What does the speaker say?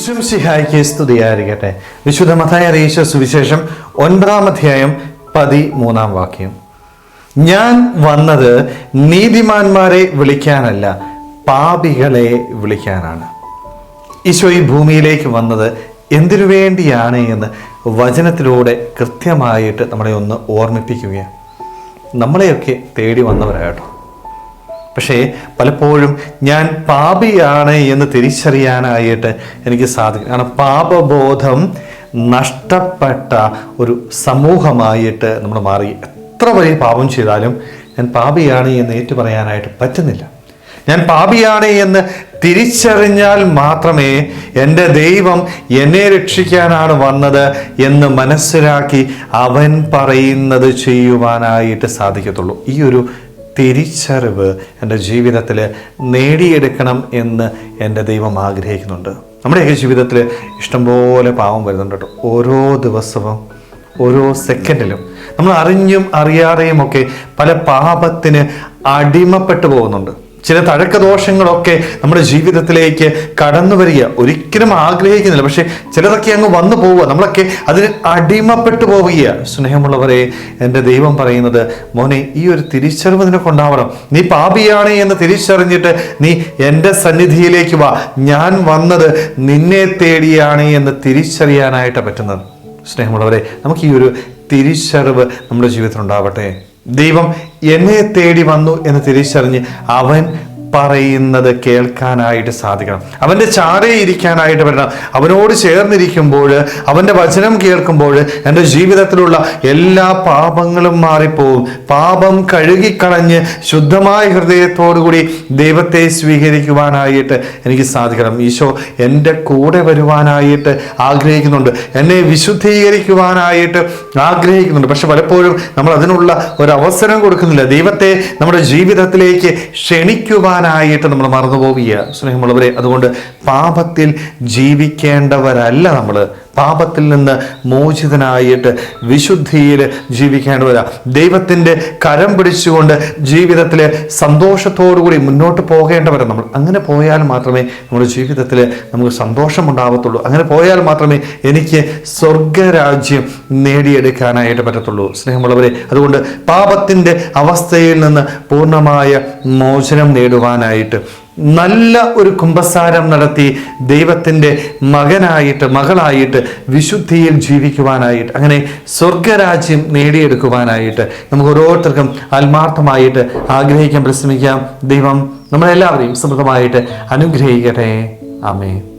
ശിഹായിക്ക് സ്തുതിയായിരിക്കട്ടെ. വിശുദ്ധ മതായ അറിയിച്ച സുവിശേഷം ഒൻപതാം അധ്യായം പതിമൂന്നാം വാക്യം. ഞാൻ വന്നത് നീതിമാന്മാരെ വിളിക്കാനല്ല പാപികളെ വിളിക്കാനാണ്. ഈശോ ഈ ഭൂമിയിലേക്ക് വന്നത് എന്തിനു വേണ്ടിയാണ് എന്ന് വചനത്തിലൂടെ കൃത്യമായിട്ട് നമ്മളെ ഒന്ന് ഓർമ്മിപ്പിക്കുകയാണ്. നമ്മളെയൊക്കെ തേടി വന്നവരാട്ടോ പക്ഷേ പലപ്പോഴും ഞാൻ പാപിയാണ് എന്ന് തിരിച്ചറിയാനായിട്ട് എനിക്ക് സാധിക്കും. കാരണം പാപബോധം നഷ്ടപ്പെട്ട ഒരു സമൂഹമായിട്ട് നമ്മൾ മാറി. എത്ര വലിയ പാപം ചെയ്താലും ഞാൻ പാപിയാണ് എന്ന് ഏറ്റു പറയാനായിട്ട് പറ്റുന്നില്ല. ഞാൻ പാപിയാണ് എന്ന് തിരിച്ചറിഞ്ഞാൽ മാത്രമേ എന്റെ ദൈവം എന്നെ രക്ഷിക്കാനാണ് വന്നത് എന്ന് മനസ്സിലാക്കി അവൻ പറയുന്നത് ചെയ്യുവാനായിട്ട് സാധിക്കത്തുള്ളൂ. ഈ ഒരു തിരിച്ചറിവ് എന്റെ ജീവിതത്തിൽ നേടിയെടുക്കണം എന്ന് എന്റെ ദൈവം ആഗ്രഹിക്കുന്നുണ്ട്. നമ്മുടെയൊക്കെ ജീവിതത്തിൽ ഇഷ്ടംപോലെ പാവം വരുന്നുണ്ട് കേട്ടോ. ഓരോ ദിവസവും ഓരോ സെക്കൻഡിലും നമ്മൾ അറിഞ്ഞും അറിയാതെയും ഒക്കെ പല പാപത്തിന് അടിമപ്പെട്ടു പോകുന്നുണ്ട്. ചില തഴക്കദോഷങ്ങളൊക്കെ നമ്മുടെ ജീവിതത്തിലേക്ക് കടന്നു വരിക. ഒരിക്കലും ആഗ്രഹിക്കുന്നില്ല. പക്ഷെ ചിലതൊക്കെ അങ്ങ് വന്നു പോവുക. നമ്മളൊക്കെ അതിന് അടിമപ്പെട്ടു പോവുക സ്നേഹമുള്ളവരെ എന്റെ ദൈവം പറയുന്നത് മോനെ ഈ ഒരു തിരിച്ചറിവ് നിനക്കുണ്ടാവണം നീ പാപിയാണ് എന്ന് തിരിച്ചറിഞ്ഞിട്ട് നീ എന്റെ സന്നിധിയിലേക്ക് വാ. ഞാൻ വന്നത് നിന്നെ തേടിയാണ് എന്ന് തിരിച്ചറിയാനായിട്ട് പറ്റുന്നത്. സ്നേഹമുള്ളവരെ നമുക്ക് ഈ ഒരു തിരിച്ചറിവ് നമ്മുടെ ജീവിതത്തിൽ ഉണ്ടാവട്ടെ ദൈവം എന്നെ തേടി വന്നു എന്ന് തിരിച്ചറിഞ്ഞ് അവൻ പറയുന്നത് കേൾക്കാനായിട്ട് സാധിക്കണം. അവന്റെ ചാരേ ഇരിക്കാനായിട്ട് പറ്റണം. അവനോട് ചേർന്നിരിക്കുമ്പോൾ അവന്റെ വചനം കേൾക്കുമ്പോൾ എന്റെ ജീവിതത്തിലുള്ള എല്ലാ പാപങ്ങളും മാറിപ്പോവും. പാപം കഴുകിക്കളഞ്ഞ് ശുദ്ധമായ ഹൃദയത്തോടുകൂടി ദൈവത്തെ സ്വീകരിക്കുവാനായിട്ട് എനിക്ക് സാധിക്കണം. ഈശോ എന്റെ കൂടെ വരുവാനായിട്ട് ആഗ്രഹിക്കുന്നുണ്ട്. എന്നെ വിശുദ്ധീകരിക്കുവാനായിട്ട് ആഗ്രഹിക്കുന്നുണ്ട്. പക്ഷെ പലപ്പോഴും നമ്മൾ അതിനുള്ള ഒരു അവസരം കൊടുക്കുന്നില്ല. ദൈവത്തെ നമ്മുടെ ജീവിതത്തിലേക്ക് ക്ഷണിക്കുവാനായിട്ട് നമ്മൾ മറന്നു പോവുക സ്നേഹമുള്ളവരെ അതുകൊണ്ട് പാപത്തിൽ ജീവിക്കേണ്ടവരല്ല നമ്മൾ പാപത്തിൽ നിന്ന് മോചിതനായിട്ട് വിശുദ്ധിയിൽ ജീവിക്കേണ്ടവരാ ദൈവത്തിന്റെ കരം പിടിച്ചുകൊണ്ട് ജീവിതത്തിൽ സന്തോഷത്തോടുകൂടി മുന്നോട്ട് പോകേണ്ടവരാ നമ്മൾ. അങ്ങനെ പോയാൽ മാത്രമേ നമ്മുടെ ജീവിതത്തിൽ നമുക്ക് സന്തോഷം ഉണ്ടാവത്തുള്ളൂ അങ്ങനെ പോയാൽ മാത്രമേ എനിക്ക് സ്വർഗരാജ്യം നേടിയെടുക്കാനായിട്ട് പറ്റത്തുള്ളൂ. സ്നേഹമുള്ളവരെ അതുകൊണ്ട് പാപത്തിന്റെ അവസ്ഥയിൽ നിന്ന് പൂർണമായ മോചനം നേടുവാനായിട്ട് നല്ല ഒരു കുംഭസാരം നടത്തി ദൈവത്തിന്റെ മകനായിട്ട് മകളായിട്ട് വിശുദ്ധിയിൽ ജീവിക്കുവാനായിട്ട് അങ്ങനെ സ്വർഗരാജ്യം നേടിയെടുക്കുവാനായിട്ട് നമുക്ക് ഓരോരുത്തർക്കും ആത്മാർത്ഥമായിട്ട് ആഗ്രഹിക്കാൻ പരിശ്രമിക്കാം ദൈവം നമ്മളെല്ലാവരെയും സമൃദ്ധമായിട്ട് അനുഗ്രഹിക്കട്ടെ. ആമേ